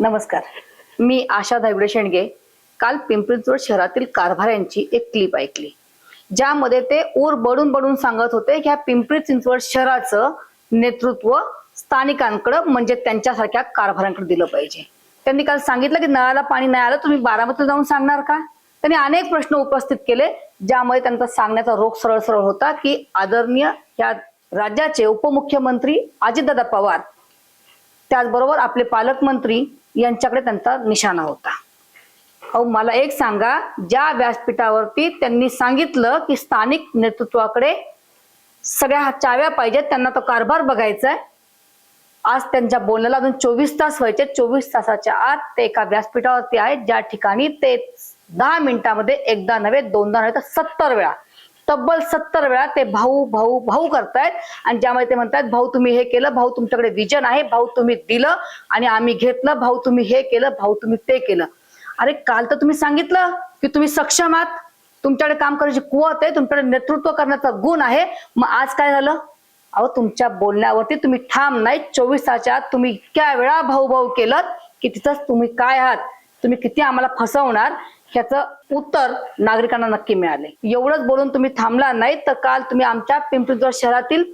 नमस्कार. मी आशा धायगुडे शेंडगे. काल पिंपरी चिंचवड शहरातील कारभाऱ्यांची एक क्लिप ऐकली. ज्यामध्ये ते ऊर बडून बडून सांगत होते की ह्या पिंपरी चिंचवड शहराचं नेतृत्व स्थानिकांकडं म्हणजे त्यांच्यासारख्या कारभाऱ्यांकडे दिलं पाहिजे. त्यांनी काल सांगितलं की नळाला पाणी नाही आलं तुम्ही बारामतीला जाऊन सांगणार का? त्यांनी अनेक प्रश्न उपस्थित केले ज्यामध्ये त्यांचा सांगण्याचा रोख सरळ सरळ होता की आदरणीय या राज्याचे उपमुख्यमंत्री अजितदादा पवार त्याचबरोबर आपले पालकमंत्री यांच्याकडे त्यांचा निशाणा होता. अहो मला एक सांगा ज्या व्यासपीठावरती त्यांनी सांगितलं की स्थानिक नेतृत्वाकडे सगळ्या चाव्या पाहिजेत त्यांना तो कारभार बघायचा आहे आज त्यांच्या बोलण्याला अजून चोवीस तास व्हायचे. चोवीस तासाच्या आत ते एका व्यासपीठावरती आहेत. ज्या ठिकाणी ते दहा मिनिटामध्ये एकदा नव्हे दोनदा नव्हे तर सत्तर वेळा तब्बल सत्तर वेळा ते भाऊ भाऊ भाऊ करतायत. आणि ज्यामध्ये ते म्हणतात भाऊ तुम्ही हे केलं भाऊ तुमच्याकडे विजन आहे भाऊ तुम्ही दिलं आणि आम्ही घेतलं भाऊ तुम्ही हे केलं भाऊ तुम्ही ते केलं. अरे काल तर तुम्ही सांगितलं की तुम्ही सक्षम आहात. तुमच्याकडे काम करायची कुवत आहे तुमच्याकडे नेतृत्व करण्याचा गुण आहे. मग आज काय झालं? अहो तुमच्या बोलण्यावरती तुम्ही ठाम नाही चोवीस तासाच्या आत तुम्ही इतक्या वेळा भाऊ भाऊ केलं की तिथंच तुम्ही काय आहात? तुम्ही किती आम्हाला फसवणार? ह्याचं उत्तर नागरिकांना नक्की मिळाले. एवढंच बोलून तुम्ही थांबला नाही तर काल तुम्ही आमच्या पिंपरी शहरातील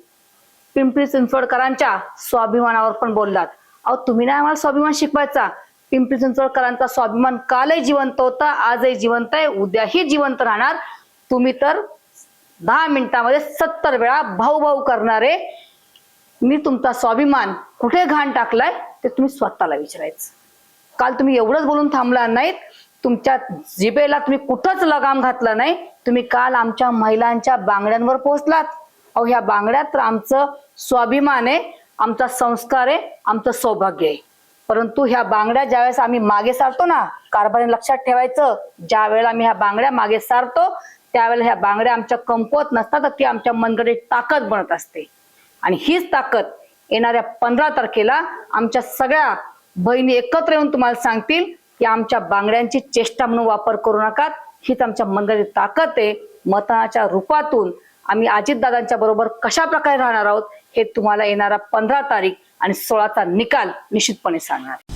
पिंपरी चिंचवडकरांच्या स्वाभिमानावर पण बोललात. अहो तुम्ही नाही आम्हाला स्वाभिमान शिकवायचा. पिंपरी चिंचवडकरांचा स्वाभिमान कालही जिवंत होता आजही जिवंत आहे उद्याही जिवंत राहणार. तुम्ही तर दहा मिनिटामध्ये सत्तर वेळा भाऊ भाऊ करणारे मी तुमचा स्वाभिमान कुठे घाण टाकलाय ते तुम्ही स्वतःला विचारायचं. काल तुम्ही एवढंच बोलून थांबला नाहीत तुमच्या जिबेला तुम्ही कुठंच लगाम घातला नाही. तुम्ही काल आमच्या महिलांच्या बांगड्यांवर पोहोचलात. अहो ह्या बांगड्यात तर आमचं स्वाभिमान आहे आमचा संस्कार आहे आमचं सौभाग्य आहे. परंतु ह्या बांगड्या ज्यावेळेस आम्ही मागे सारतो ना कारभारी लक्षात ठेवायचं ज्या वेळेला आम्ही ह्या बांगड्या मागे सारतो त्यावेळेला ह्या बांगड्या आमच्या कमकुवत नसतात तर ती आमच्या मनगडे ताकद बनत असते. आणि हीच ताकद येणाऱ्या पंधरा तारखेला आमच्या सगळ्या बहिणी एकत्र येऊन तुम्हाला सांगतील या आमच्या बांगड्यांची चेष्टा म्हणून वापर करू नका. हीच आमच्या मंडळी ताकद आहे. मतदानाच्या रूपातून आम्ही अजितदादांच्या बरोबर कशा प्रकारे राहणार आहोत हे तुम्हाला येणारा पंधरा तारीख आणि सोळाचा निकाल निश्चितपणे सांगणार